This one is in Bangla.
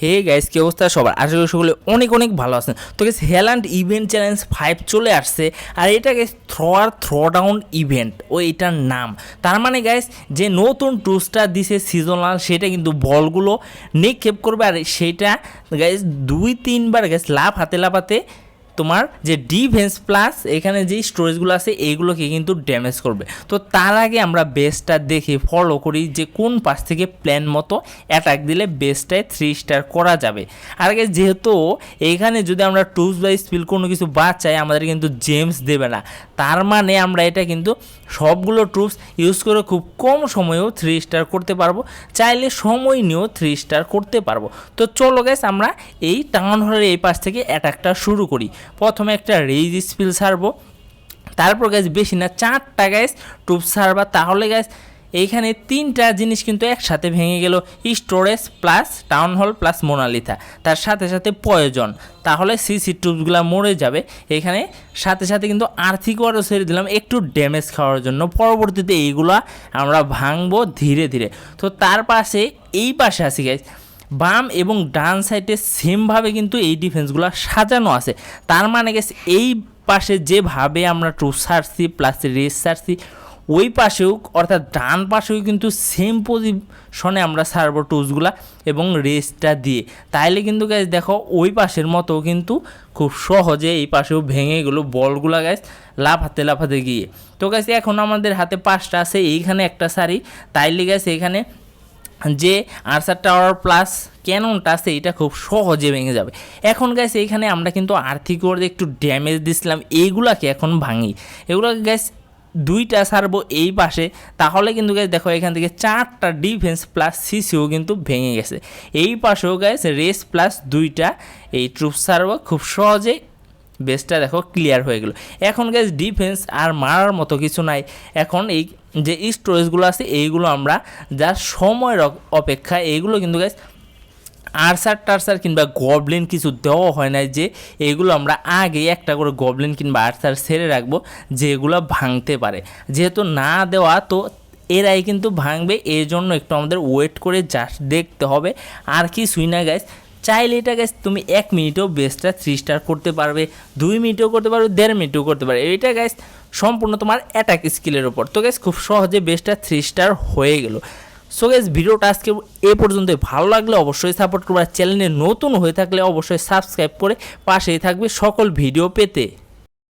হে গাইস কী অবস্থা সবার? আশা করি সকলে অনেক অনেক ভালো আছেন। তো গেস হেল্যান্ড ইভেন্ট চ্যালেঞ্জ ফাইভ চলে আসছে, আর এটা guess thrower throw down event ও এটার নাম। তার মানে গাইস যে নতুন টুসটা দিছে সিজনাল সেটা কিন্তু বলগুলো নিক্ষেপ করবে, আর সেটা গাইস দুই, তিনবার গ্যাস লাভ হাতে লাফাতে তোমার যে ডিভেন্স প্লাস এখানে যে স্টোরেজগুলো আছে এইগুলোকে কিন্তু ড্যামেজ করবে। তো তার আগে আমরা বেসটা দেখে ফলো করি যে কোন পাশ থেকে প্ল্যান মতো অ্যাটাক দিলে বেসটায় থ্রি স্টার করা যাবে। আর আগে যেহেতু এখানে যদি আমরা টুলস বাই স্পিল কোনো কিছু বাদ চাই আমাদের কিন্তু জেমস দেবে না। তার মানে আমরা এটা কিন্তু সবগুলো ট্রুপস ইউজ করে খুব কম সময়েও থ্রি স্টার করতে পারব, চাইলে সময় নিয়েও থ্রি স্টার করতে পারব। তো চলো গ্যাস আমরা এই টাউন হলের এই পাশ থেকে অ্যাটাকটা শুরু করি। প্রথমে একটা রেজ স্পিল সারবো তারপর গ্যাস বেশি না, চারটা গ্যাস টুপ সারবা তাহলে গ্যাস এইখানে তিনটা জিনিস কিন্তু একসাথে ভেঙে গেল storage plus town hall plus মোনালিথা তার সাথে সাথে প্রয়োজন। তাহলে সিসি টুপসগুলো মরে যাবে। এখানে সাথে সাথে কিন্তু আর্থিক ওয়ারও ছেড়ে দিলাম, একটু ড্যামেজ খাওয়ার জন্য। পরবর্তীতে এইগুলা আমরা ভাঙবো ধীরে ধীরে। তো তার পাশে এই পাশে আছি গাইজ বাম এবং ডান সাইডে সেমভাবে কিন্তু এই ডিফেন্সগুলো সাজানো আছে। তার মানে গেছে এই পাশে যেভাবে আমরা টু সারছি প্লাস রেস সারছি ওই পাশেও, অর্থাৎ ডান পাশেও কিন্তু সেম পজিশনে আমরা সারবো টুসগুলা এবং রেসটা দিয়ে। তাইলে কিন্তু গ্যাস দেখো, ওই পাশের মতো কিন্তু খুব সহজে এই পাশেও ভেঙে গেলো বলগুলা গ্যাস লাফাতে লাফাতে গিয়ে। তো গ্যাস এখন আমাদের হাতে পাঁচটা আছে, এইখানে একটা সারি। তাইলে গ্যাস এখানে যে আর্সার টাওয়ার প্লাস ক্যাননটা আছে, এটা খুব সহজে ভেঙে যাবে। এখন গ্যাস এইখানে আমরা কিন্তু আর্থিক ওয়ার্ডে একটু ড্যামেজ দিছিলাম, এইগুলাকে এখন ভাঙি। এগুলোকে গ্যাস দুইটা সারবো এই পাশে, তাহলে কিন্তু গ্যাস দেখো এখান থেকে চারটা ডিফেন্স প্লাস সিসিও কিন্তু ভেঙে গেছে। এই পাশেও গ্যাস রেস প্লাস দুইটা, এই ট্রুপ সারবো খুব সহজে বেসটা দেখো ক্লিয়ার হয়ে গেল। এখন গ্যাস ডিফেন্স আর মারার মতো কিছু নাই। এখন এই যে স্টোরেজগুলো আছে, এইগুলো আমরা যার সময়ের অপেক্ষা এইগুলো কিন্তু গ্যাস আরসার টারসার কিংবা গবলিন কিছু দেওয়া হয় না যে এগুলো আমরা আগে একটা করে গবলিন কিংবা আরসার সেরে রাখব যেগুলো ভাঙতে পারে। যেহেতু না দেওয়া, তো এরাই কিন্তু ভাঙবে। এই জন্য একটু আমাদের ওয়েট করে জাস্ট দেখতে হবে। আর কি সুই না গ্যাস চাইলে এটা গ্যাস তুমি এক মিনিটেও বেসটা থ্রি স্টার করতে পারবে, দুই মিনিটেও করতে পারবে, দেড় মিনিটেও করতে পারবে। এটা গ্যাস সম্পূর্ণ তোমার অ্যাটাক স্কিলের ওপর তো গ্যাস খুব সহজে বেসটা থ্রি স্টার হয়ে গেল। সো গেস ভিডিওটা আজকে এ পর্যন্ত ভালো লাগলে অবশ্যই সাপোর্ট করবে আর চ্যানেলে নতুন হয়ে থাকলে অবশ্যই সাবস্ক্রাইব করে পাশেই থাকবে সকল ভিডিও পেতে।